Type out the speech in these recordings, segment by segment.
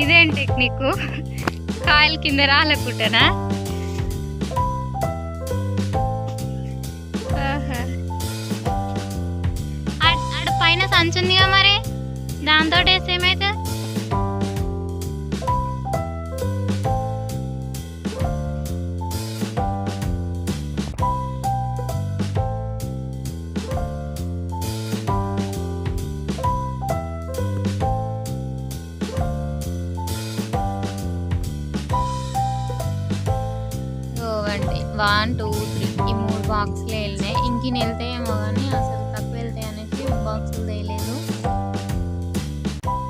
ఇదేం టెక్నిక్? కాయలు కింద రాలకుంటనా? ఆడ పైన సంచి కదా మరి? దాంతో వేసేమే వన్ టూ త్రీ మూడు బాక్సులు వెళ్ళినాయి. ఇంక వెళ్తాయేమో కానీ అసలు తక్కువ వెళ్తాయి అనేసి బాక్సులు తేయలేదు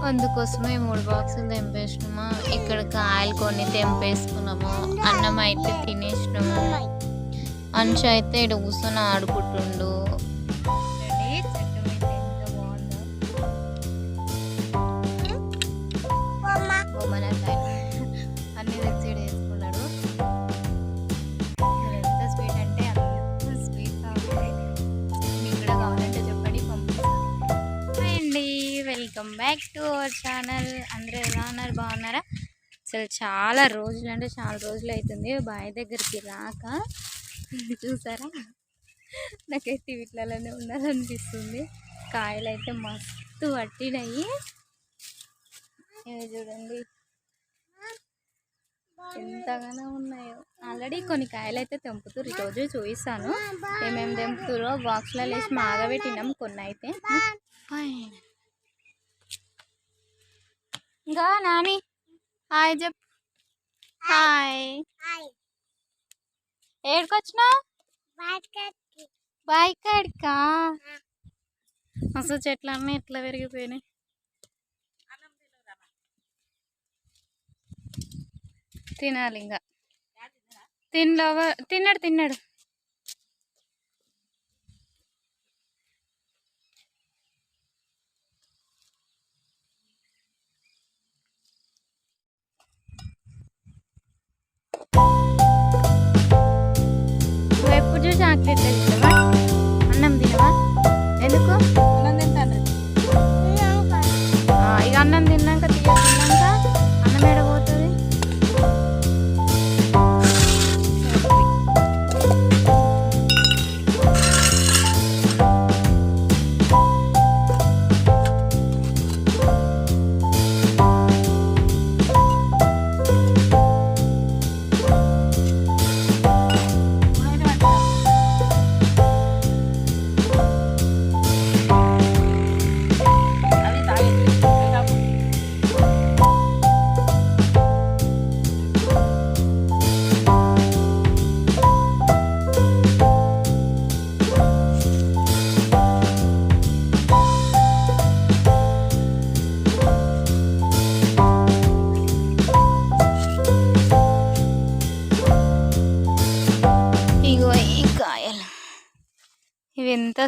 అందుకోసమే మూడు బాక్సులు తెంపేసినాము. ఇక్కడ కాయలు కొన్ని తెంపేసుకున్నాము. అన్నం అయితే తినేసినాము. అంశ అయితే ఇక్కడ కూర్చొని ఆడుకుంటుండు. Our channel. అందరూ ఎలా ఉన్నారు? బాగున్నారా? అసలు చాలా రోజులు అంటే చాలా రోజులు అవుతుంది బాయ్ దగ్గరికి రాక. చూసారా? నాకైతే వీటిలోనే ఉండాలనిపిస్తుంది. కాయలు అయితే మస్తు పట్టినాయి. ఇవి చూడండి. ఎంతగానో ఉన్నాయో. ఆల్రెడీ కొన్ని కాయలు అయితే తెంపుతురు ఈరోజు చూపిస్తాను. ఏమేమి తెంపుతురో బాక్స్లో వేసి మాగబెట్టినాం కొన్ని అయితే ఇంకా నాని? హాయ్ చెప్ హాయ్. ఏడుకొచ్చినా బైక్ కాడికా అసలు చెట్లన్నీ ఎట్లా పెరిగిపోయినాయి తినాలి ఇంకా తినలేవ? తిన్నాడు తిన్నాడు. నువ్వు ఎప్పుడు చూసి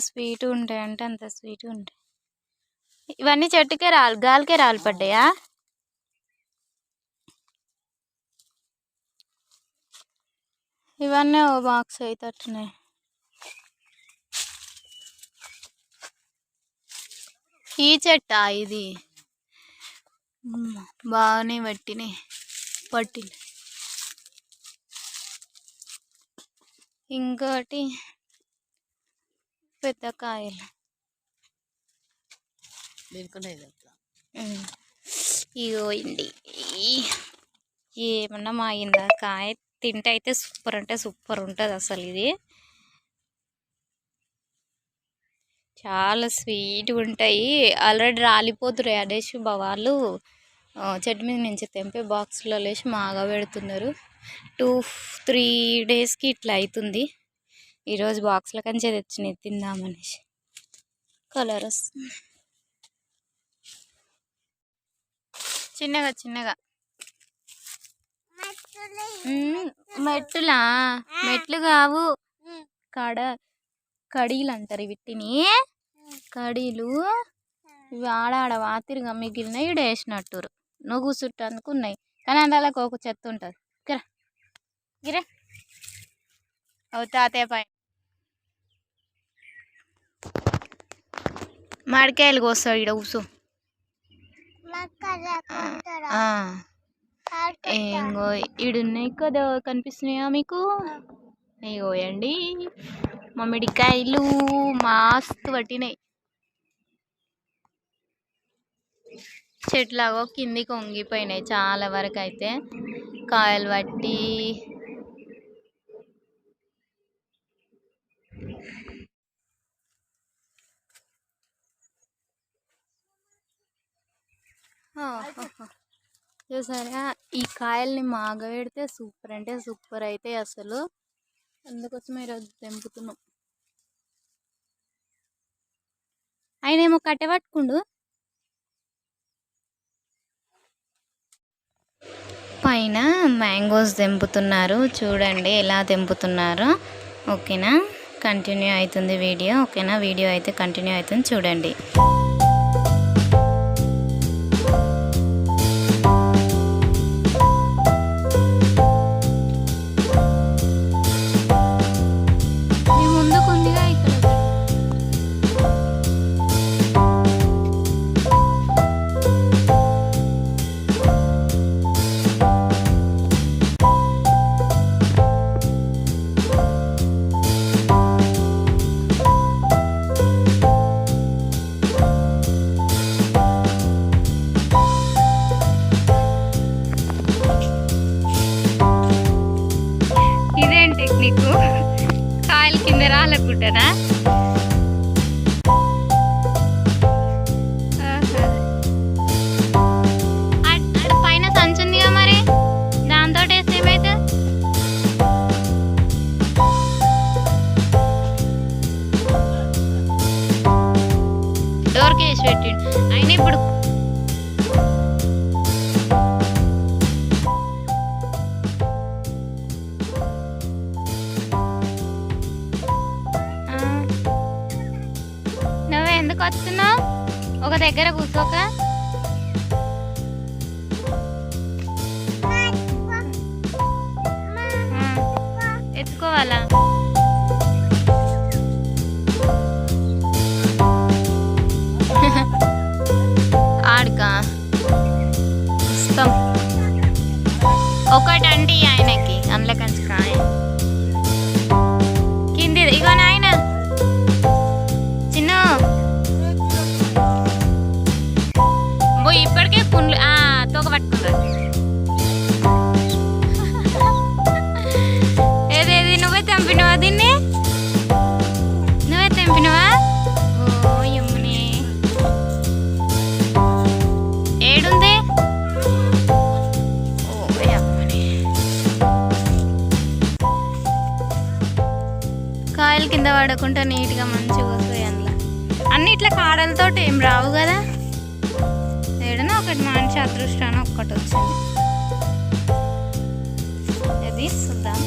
స్వీట్ ఉంటాయి అంటే అంత స్వీట్ ఉంటాయి. ఇవన్నీ చెట్టుకే రాలు గాలికే రాలు పడ్డాయా ఇవన్నీ ఓ బాక్స్ అవుతట్టున్నాయి ఈ చెట్ట ఇది? బాగానే పట్టినాయి పట్టి ఇంకోటి పెద్ద కాయలు. ఇగో ఈ- ఏమన్నా మాగిందా కాయ తింటే అయితే సూపర్ అంటే సూపర్ ఉంటుంది అసలు ఇది. చాలా స్వీట్గా ఉంటాయి. ఆల్రెడీ రాలిపోతున్నాయి అనేసి మా వాళ్ళు ఆ, చెట్టు మీద నుంచి తెంపే బాక్స్లో వేసి మాగా పెడుతున్నారు టూ త్రీ డేస్కి ఇట్లా అవుతుంది ఈరోజు బాక్స్ల కంచే తెచ్చినాయి తిందామనేసి. కలర్ వస్తుంది. చిన్నగా చిన్నగా. మెట్టులా? మెట్లు కావు. కడ కడీలు అంటారు వీటిని. కడీలు. ఇవి ఆడ ఆడ వాతిరిగా మిగిలినవి ఈడ వేసినట్టురు. నువ్వు కూర్చుంటందుకు ఉన్నాయి. కానీ అందులో ఒక చెత్త ఉంటుంది. గిరా. గిరా. అవు తాతయ్య పై మామిడికాయలు కోస్తాడు ఇక్కడ కూర్చో ఏంగో ఈడున్నాయి కదా కనిపిస్తున్నాయా మీకు ఇగోయండి మామిడికాయలు మస్తు పట్టినాయి చెట్లాగో కిందికి వంగిపోయినాయి చాలా వరకు అయితే కాయలు పట్టి చూసారా ఈ కాయల్ని మాగబెడితే సూపర్ అంటే సూపర్ అయితే అసలు. అందుకోసం ఈరోజు తెంపుతున్నాం. ఆయన ఏమో కట్టె పట్టుకుండు. పైన మ్యాంగోస్ తెంపుతున్నారు. చూడండి ఎలా తెంపుతున్నారో. ఓకేనా? కంటిన్యూ అవుతుంది వీడియో. ఓకేనా? వీడియో అయితే కంటిన్యూ అవుతుంది. చూడండి. ఇప్పుడు నువ్వు ఎందుకు వస్తున్నావు? ఒక దగ్గర కూర్చోక. వాడుక. ఇస్తాం ఒకటండి ఆయనకి అందులో కాయలు కింద పడకుండా నీట్గా మంచిగా వస్తాయి అందులో. అన్ని ఇట్లా కాడలతో ఏం రావు కదా? ఏడన్నా ఒకటి మనిషి అదృష్టాన ఒక్కటి వచ్చింది. ఇది చూద్దాం.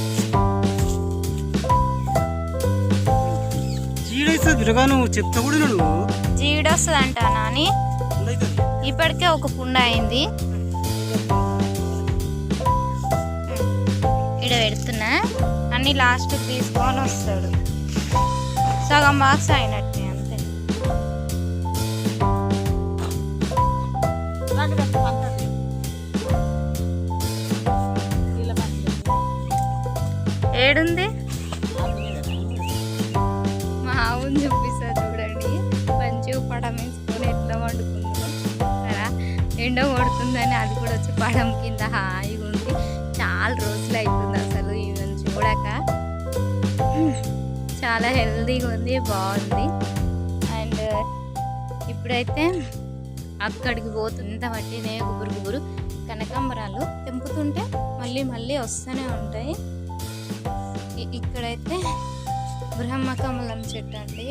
చెప్తా కూడా నువ్వు జీడొస్తుంది అంట నాని. ఇప్పటికే ఒక పుండ అయింది. ఇక్కడ పెడుతున్నా. అన్ని లాస్ట్ తీసుకొని వస్తాడు. సగం మార్క్స్ అయినట్టే అంతే. ఏడుంది? మా ఆవుని చూపిస్తారు చూడండి. మంచిగా పడం వేసుకొని ఎట్లా వండుకుందో. కదా? ఎండ కొడుతుందని అది కూడా వచ్చి పడం కింద హాయి చాలా హెల్తీగా ఉంది బాగుంది. అండ్ ఇప్పుడైతే అక్కడికి పోతుంది పట్టినే గుబురు గుబురు కనకాంబరాలు తెంపుతుంటే మళ్ళీ మళ్ళీ వస్తూనే ఉంటాయి. ఇక్కడైతే ఇక్కడైతే బ్రహ్మకమలం చెట్టు అండి.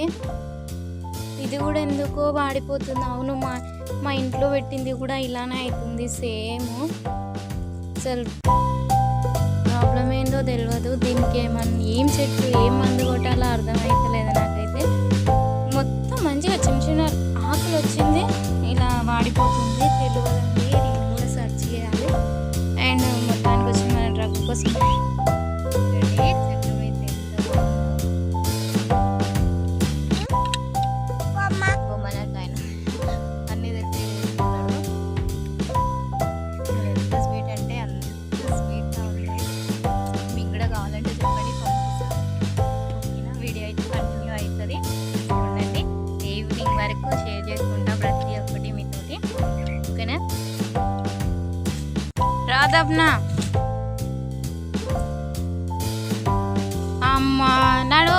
ఇది కూడా ఎందుకో వాడిపోతుంది. అవును మా మా ఇంట్లో పెట్టింది కూడా ఇలానే అవుతుంది సేమ్. అసలు తెలియదు దీనికి ఏమన్నా ఏం చెట్టు ఏం మందు కొట్టాలో అర్థమవుతలేదు నాకైతే. మొత్తం మంచిగా చిన్న చిన్న ఆకులు వచ్చింది. ఇలా వాడిపోతుంది. తెలియదండి నేను కూడా సెర్చ్ చేయాలి. అండ్ మొత్తానికి వచ్చి మన డ్రగ్ కోసం దప్నా అమ్మా నడు.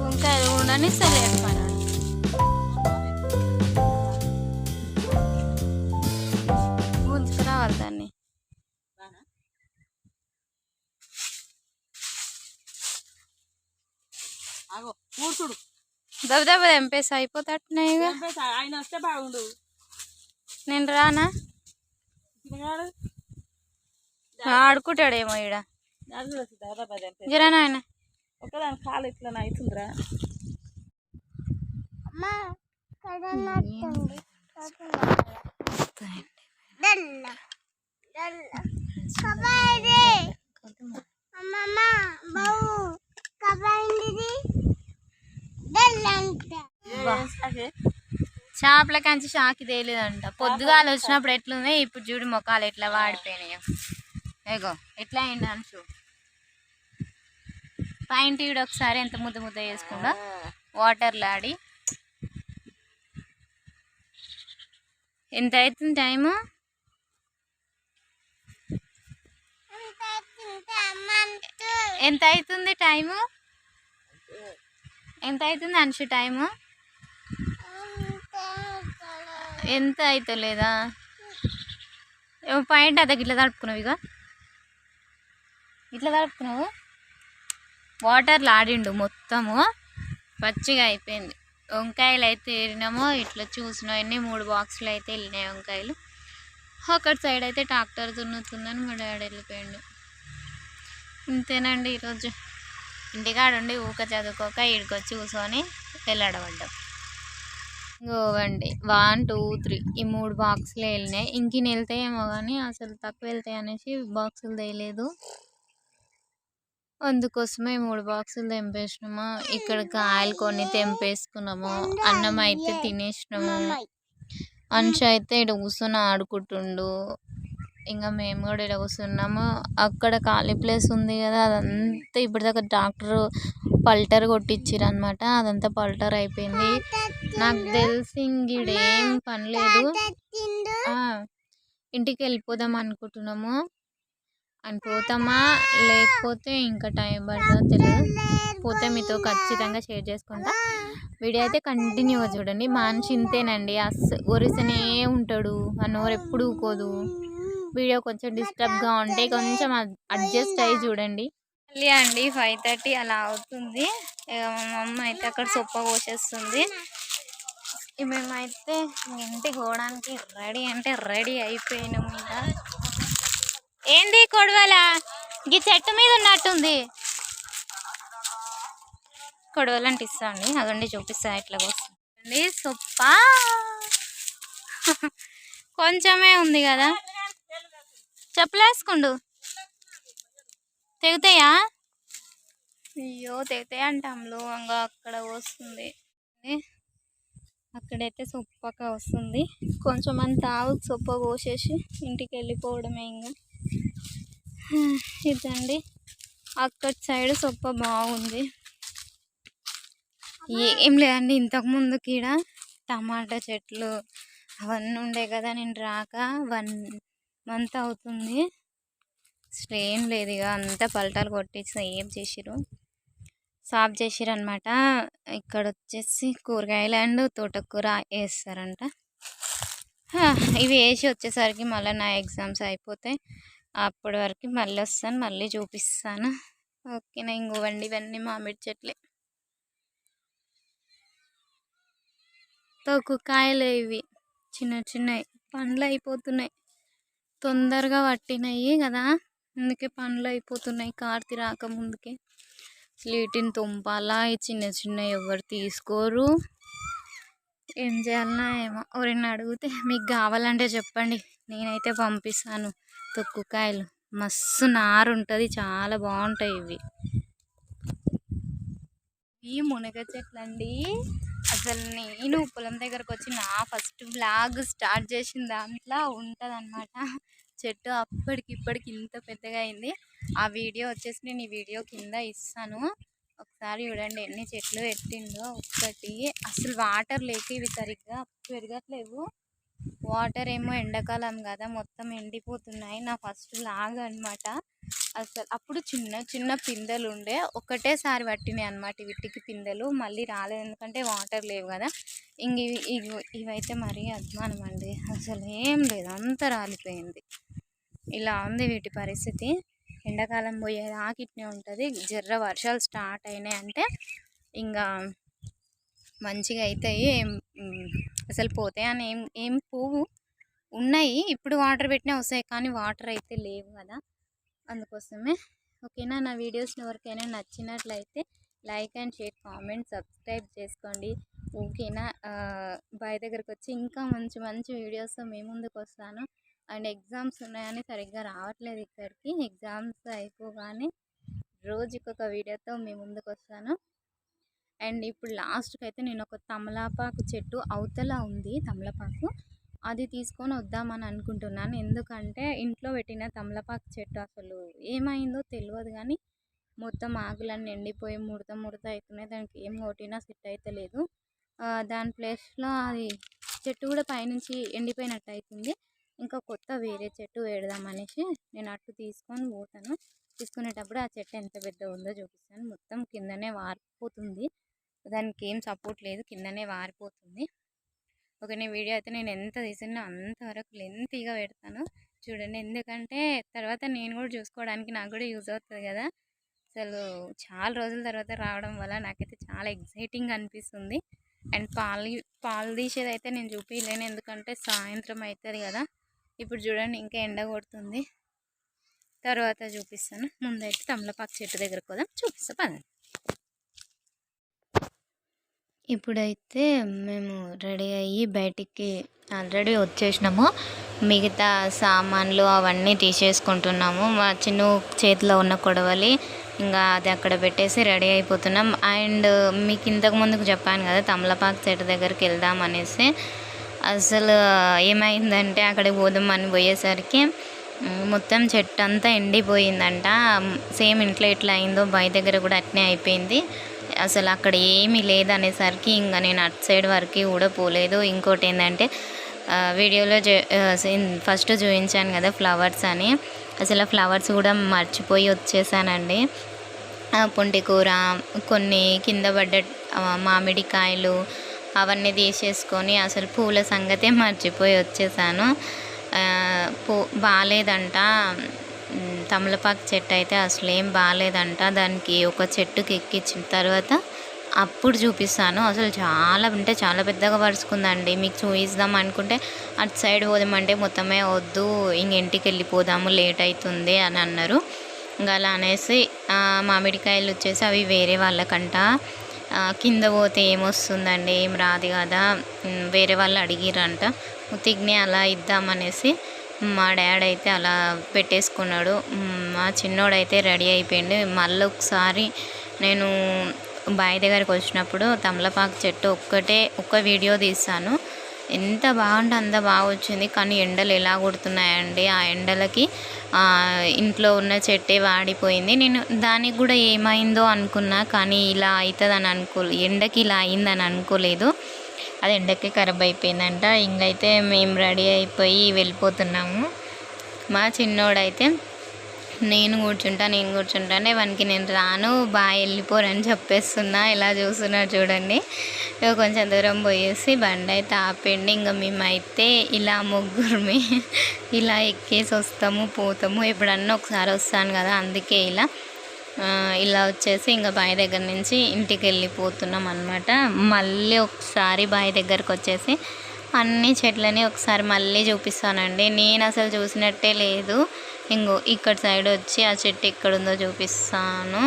వంకాయలు ఉండని సరిపోయినాడు గుంజుకురావాలి దాన్ని దెబ్బ దెబ్బ తెంపేసి అయిపోతట్టున్నాయి ఆయన వస్తే బాగుండు. నేను రానా? ఆడుకుంటాడేమో ఈడ. నాకు తెలుసు దాదాపు అది అంటే జరా నాయన. ఒకదాని కాలు ఇట్లా అవుతుందిరా చేపల కంచి షాకి తేలేదంట. పొద్దుగాల వచ్చినప్పుడు ఎట్లుంది? ఇప్పుడు చూడు మొక్కలు ఎట్లా వాడిపోయినాయో. ఏగో ఎట్లా అయింది అంచు పైన ఈడు ఒకసారి ఎంత ముద్ద ముద్ద వేసుకుండా వాటర్లో ఆడి. ఎంత అవుతుంది టైము? ఎంత అవుతుంది టైము? ఎంత అవుతుంది అంశు టైము? ఎంత అయితే ఏమో పాయింట్ అదే ఇట్లా తడుపుకున్నావు ఇక. ఇట్లా తడుపుకున్నావు వాటర్లో ఆడిండు మొత్తము. పచ్చిగా అయిపోయింది. వంకాయలు అయితే ఏరినామో ఇట్లా చూసినవన్నీ మూడు బాక్సులు అయితే వెళ్ళినాయి వంకాయలు. ఒకటి సైడ్ అయితే ట్రాక్టర్ దున్నుతుందని మా డాడీ వెళ్ళిపోయిండు. ఇంతేనండి ఈరోజు. ఇంటికాడుండి ఊక చదువుకోక ఇడికొచ్చి కూర్చొని వెళ్ళాడబడ్డాం. ఇంకోవండి వన్ టూ త్రీ ఈ మూడు బాక్సులు వెళ్ళినాయి. ఇంకిన వెళ్తాయేమో కానీ అసలు తక్కువ వెళ్తాయి అనేసి బాక్సులు తేయలేదు. అందుకోసమే మూడు బాక్సులు తెంపేసినాము. ఇక్కడ కాయలు కొన్ని తెంపేసుకున్నాము. అన్నం అయితే తినేసినాము. మనిషి అయితే ఇక్కడ కూర్చొని ఆడుకుంటుండు. ఇంకా మేము కూడా ఇక్కడ కూర్చున్నాము అక్కడ ఖాళీ ప్లేస్ ఉంది కదా అదంతా ఇప్పటిదాకా డాక్టర్ పల్టర్ కొట్టించారు అనమాట అదంతా పల్టర్ అయిపోయింది. నాకు తెలిసి ఇంకేం పని లేదు. ఇంటికి వెళ్ళిపోదాం అనుకుంటున్నాము. అని పోతామా? లేకపోతే ఇంకా టైం పడుతుందో తెలియదు పోతే మీతో ఖచ్చితంగా షేర్ చేసుకుంటా. వీడియో అయితే కంటిన్యూగా చూడండి. మనిషి ఇంతేనండి. అస్ ఒరిసనే ఉంటాడు. ఆ నోరు ఎప్పుడు ఊకోదు. వీడియో కొంచెం డిస్టర్బ్గా ఉంటే కొంచెం అడ్జస్ట్ అయ్యి చూడండి. మళ్ళీ అండి ఫైవ్ థర్టీ అలా అవుతుంది. ఇక మా మమ్మ అయితే అక్కడ సొప్ప కోసేస్తుంది మేమైతే ఇంటికి పోవడానికి రెడీ అంటే రెడీ అయిపోయినాము ఇంకా. ఏంది కొడవల? ఈ చెట్టు మీద ఉన్నట్టుంది. కొడవలు అంటే ఇస్తా అండి. అదండి చూపిస్తా ఇట్లా వస్తుంది సొప్ప కొంచెమే ఉంది కదా. చెప్పలేసుకుండు. తెగుతాయా? అయ్యో తెగుతాయి అంటాంలో ఇంకా అక్కడ వస్తుంది. అక్కడైతే సొప్పక వస్తుంది. కొంచెం అంత ఆవు సొప్ప కోసేసి ఇంటికి వెళ్ళిపోవడమే ఇంకా ఇదండి. అక్కడ సైడ్ సొప్ప బాగుంది. ఏం లేదండి ఇంతకు ముందు టమాటా చెట్లు అవన్నీ ఉండే కదా నేను రాక వన్ మంత్ అవుతుంది. అసలు ఏం లేదు ఇక అంతా పల్టాలు కొట్టేసి ఏం చేసిరు సాఫ్ చేసిరు అనమాట ఇక్కడ వచ్చేసి కూరగాయలు అండ్ తోటకూర వేస్తారంట ఇవి వేసి వచ్చేసరికి మళ్ళీ నా ఎగ్జామ్స్ అయిపోతాయి అప్పటి వరకు మళ్ళీ వస్తాను మళ్ళీ చూపిస్తాను. ఓకేనా ఇంకోవండి ఇవన్నీ మామిడి చెట్లే. తోకు కాయలు ఇవి. చిన్న చిన్నవి పండ్లు అయిపోతున్నాయి తొందరగా పట్టినాయి కదా. అందుకే పనులు అయిపోతున్నాయి. కార్తీ రాకముందుకే అసలు వీటిని తుంపాలా? ఈ చిన్న చిన్నవి ఎవరు తీసుకోరు? ఏం చేయాలన్నా ఏమో. ఎవరైనా అడిగితే మీకు కావాలంటే చెప్పండి. నేనైతే పంపిస్తాను. తొక్కుకాయలు. మస్తు నారు ఉంటుంది చాలా బాగుంటాయి ఇవి. ఈ మునగ చెట్లు అండి అసలు నేను పొలం దగ్గరకు వచ్చి నా ఫస్ట్ బ్లాగ్ స్టార్ట్ చేసిన దాంట్లో ఉంటుందన్నమాట. చెట్టు అప్పటికి ఇప్పటికి ఇంత పెద్దగా అయింది. ఆ వీడియో వచ్చేసి నేను ఈ వీడియో కింద ఇస్తాను. ఒకసారి చూడండి ఎన్ని చెట్లు పెట్టిండో ఒక్కటి అసలు వాటర్ లేక ఇవి సరిగ్గా పెరగట్లేవు. వాటర్ ఏమో ఎండాకాలం కదా మొత్తం ఎండిపోతున్నాయి. నా ఫస్ట్ లాగ్ అనమాట అసలు అప్పుడు చిన్న చిన్న పిందెలు ఉండే ఒకటేసారి పట్టినాయి అనమాట వీటికి పిందెలు. మళ్ళీ రాలేదు. ఎందుకంటే వాటర్ లేవు కదా. ఇంక ఇవి ఇవి- ఇవైతే మరీ అభిమానం అండి. అసలు ఏం లేదు. అంత రాలిపోయింది. ఇలా ఉంది వీటి పరిస్థితి. ఎండాకాలం పోయేదాకా ఇట్నే ఉంటుంది. జర్ర వర్షాలు స్టార్ట్ అయినాయి అంటే ఇంకా మంచిగా అవుతాయి అసలు పోతాయి అని ఏం ఏం పోవు ఉన్నాయి. ఇప్పుడు వాటర్ పెట్టినా వస్తాయి. కానీ వాటర్ అయితే లేవు కదా! అందుకోసమే. ఓకేనా? నా వీడియోస్ ఎవరికైనా నచ్చినట్లయితే like and share comment subscribe చేసుకోండి. ఓకేనా? బాయ్ దగ్గరకు వచ్చి ఇంకా మంచి మంచి వీడియోస్ మీ ముందుకు వస్తాను. అండ్ ఎగ్జామ్స్ ఉన్నాయని సరిగ్గా రావట్లేదు ఇక్కడికి. ఎగ్జామ్స్ అయిపోగానే రోజుకొక వీడియోతో మీ ముందుకు వస్తాను. అండ్ ఇప్పుడు లాస్ట్కి అయితే నేను ఒక తమలపాకు చెట్టు అవతల ఉంది తమలపాకు. అది తీసుకొని వద్దామని అనుకుంటున్నాను. ఎందుకంటే ఇంట్లో పెట్టిన తమలపాకు చెట్టు అసలు ఏమైందో తెలియదు కానీ మొత్తం ఆకులన్నీ ఎండిపోయి ముడత ముడత అవుతున్నాయి దానికి ఏం కొట్టినా సెట్ అయితే లేదు. దాని ప్లేస్లో అది చెట్టు కూడా పైనుంచి ఎండిపోయినట్టు అవుతుంది ఇంకా కొత్త వేరే చెట్టు వేడదాం అనేసి నేను అట్టు తీసుకొని పోతాను. తీసుకునేటప్పుడు ఆ చెట్టు ఎంత పెద్ద ఉందో చూపిస్తాను. మొత్తం కిందనే వారిపోతుంది. దానికి ఏం సపోర్ట్ లేదు కిందనే వారిపోతుంది. ఓకే నేను వీడియో అయితే నేను ఎంత తీసినా అంతవరకు లెంతీగా పెడతాను. చూడండి ఎందుకంటే తర్వాత నేను కూడా చూసుకోవడానికి నాకు కూడా యూజ్ అవుతుంది కదా. అసలు చాలా రోజుల తర్వాత రావడం వల్ల నాకైతే చాలా ఎగ్జైటింగ్ అనిపిస్తుంది. అండ్ పాలు పాలు తీసేది అయితే నేను చూపించలేను ఎందుకంటే సాయంత్రం అవుతుంది కదా. ఇప్పుడు చూడండి ఇంకా ఎండ కొడుతుంది. తర్వాత చూపిస్తాను. ముందైతే తమలపాకు చెట్టు దగ్గరకు పోదాం. చూపిస్తా పదండి. ఇప్పుడైతే మేము రెడీ అయ్యి బయటికి ఆల్రెడీ వచ్చేసినాము. మిగతా సామాన్లు అవన్నీ తీసేసుకుంటున్నాము. మా చిన్న చేతిలో ఉన్న కొడవలి ఇంకా అది అక్కడ పెట్టేసి రెడీ అయిపోతున్నాం. అండ్ మీకు ఇంతకు ముందుకు చెప్పాను కదా తమలపాకు చెట్టు దగ్గరికి వెళ్దాం అనేసి. అసలు ఏమైందంటే అక్కడికి పోదామని పోయేసరికి మొత్తం చెట్టు అంతా ఎండిపోయిందంట సేమ్ ఇంట్లో ఎట్లా అయిందో బయ దగ్గర కూడా అట్నే అయిపోయింది. అసలు అక్కడ ఏమీ లేదనేసరికి ఇంకా నేను అటు సైడ్ వరకు కూడా పోలేదు. ఇంకోటి ఏంటంటే వీడియోలో ఫస్ట్ చూపించాను కదా ఫ్లవర్స్ అని. అసలు ఆ ఫ్లవర్స్ కూడా మర్చిపోయి వచ్చేసానండి. పుంటి పొంటి కూర కొన్ని కింద పడ్డ మామిడికాయలు అవన్నీ తీసేసుకొని అసలు పూల సంగతే మర్చిపోయి వచ్చేసాను. పూ బాగాలేదంట. తమలపాకు చెట్టు అయితే అసలు ఏం బాగాలేదంట. దానికి ఒక చెట్టుకి ఎక్కించిన తర్వాత అప్పుడు చూపిస్తాను. అసలు చాలా అంటే చాలా పెద్దగా పరుచుకుందండి. మీకు చూపిద్దాం అనుకుంటే అటు సైడ్ పోదామంటే మొత్తమే వద్దు ఇంక ఇంటికి వెళ్ళిపోదాము లేట్ అవుతుంది అని అన్నారు. ఇంకా అలా అనేసి మామిడికాయలు వచ్చేసి అవి వేరే వాళ్ళకంట. కింద పోతే ఏమొస్తుందండి? ఏం రాదు కదా. వేరే వాళ్ళు అడిగిరంట. ఉతిగ్ని అలా ఇద్దామనేసి మా డాడ్ అయితే అలా పెట్టేసుకున్నాడు. మా చిన్నోడైతే రెడీ అయిపోయింది మళ్ళీ ఒకసారి నేను బావి దగ్గరికి వచ్చినప్పుడు తమలపాకు చెట్టు ఒక్కటే ఒక్క వీడియో తీశాను. ఎంత బాగుంటే అంత బాగా వచ్చింది. కానీ ఎండలు ఎలా కొడుతున్నాయండి? ఆ ఎండలకి ఇంట్లో ఉన్న చెట్టే వాడిపోయింది. నేను దానికి కూడా ఏమైందో అనుకున్నా కానీ ఇలా అవుతుందని అనుకో ఎండకి ఇలా అయిందని అనుకోలేదు. అది ఎండకి ఖరాబ్ అయిపోయిందంట. ఇంకైతే మేము రెడీ అయిపోయి వెళ్ళిపోతున్నాము. మా చిన్నోడైతే నేను కూర్చుంటా నేను కూర్చుంటానే వానికి నేను రాను బాగా వెళ్ళిపోరని చెప్పేస్తున్నా. ఇలా చూస్తున్నారు చూడండి. ఇక కొంచెం దూరం పోయేసి బండి అయితే ఆపండి ఇంకా మేమైతే ఇలా ముగ్గురమే ఇలా ఎక్కేసి వస్తాము పోతాము. ఎప్పుడన్నా ఒకసారి వస్తాను కదా అందుకే ఇలా ఇలా వచ్చేసి ఇంకా బావి దగ్గర నుంచి ఇంటికి వెళ్ళిపోతున్నాం అనమాట మళ్ళీ ఒకసారి బావి దగ్గరకు వచ్చేసి అన్ని చెట్లని ఒకసారి మళ్ళీ చూపిస్తానండి. నేను అసలు చూసినట్టే లేదు. ఇంకో ఇక్కడ సైడ్ వచ్చి ఆ చెట్టు ఎక్కడ ఉందో చూపిస్తాను.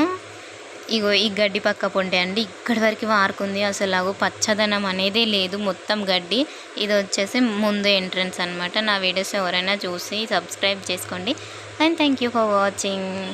ఇగో ఈ గడ్డి పక్క పొంటే అండి ఇక్కడి వరకు వారుకుంది. అసలు అగో పచ్చదనం అనేది లేదు. మొత్తం గడ్డి. ఇది వచ్చేసి ముందు ఎంట్రన్స్ అనమాట నా వీడియోస్ ఎవరైనా చూసి సబ్స్క్రైబ్ చేసుకోండి. And thank you for watching.